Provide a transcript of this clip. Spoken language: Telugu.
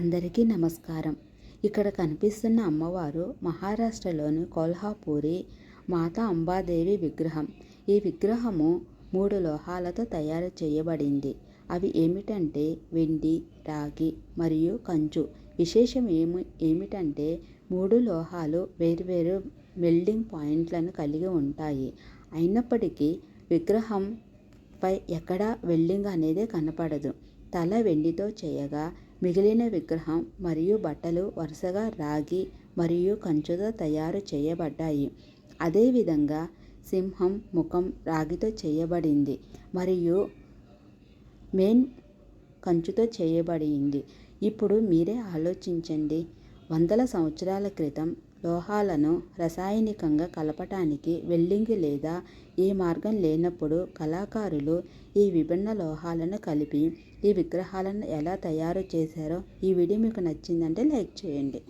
అందరికీ నమస్కారం. ఇక్కడ కనిపిస్తున్న అమ్మవారు మహారాష్ట్రలోని కొల్హాపూరి మాతా అంబాదేవి విగ్రహం. ఈ విగ్రహము మూడు లోహాలతో తయారు చేయబడింది. అవి ఏమిటంటే వెండి రాగి మరియు కంచు. విశేషం ఏమి ఏమిటంటే మూడు లోహాలు వేరువేరు వెల్డింగ్ పాయింట్లను కలిగి ఉంటాయి. అయినప్పటికీ విగ్రహం పై ఎక్కడా వెల్డింగ్ అనేది కనపడదు. తల వెండితో చేయగా మిగిలిన విగ్రహం మరియు బట్టలు వరుసగా రాగి మరియు కంచుతో తయారు చేయబడ్డాయి. అదేవిధంగా సింహం ముఖం రాగితో చేయబడింది మరియు మెయిన్ కంచుతో చేయబడింది. ఇప్పుడు మీరే ఆలోచించండి. వందల సంవత్సరాల క్రితం లోహాలను రసాయనికంగా కలపటానికి వెల్డింగ్ లేదా ఏ మార్గం లేనప్పుడు కళాకారులు ఈ విభిన్న లోహాలను కలిపి ఈ విగ్రహాలను ఎలా తయారు చేశారో ఈ వీడియో మీకు నచ్చిందంటే లైక్ చేయండి.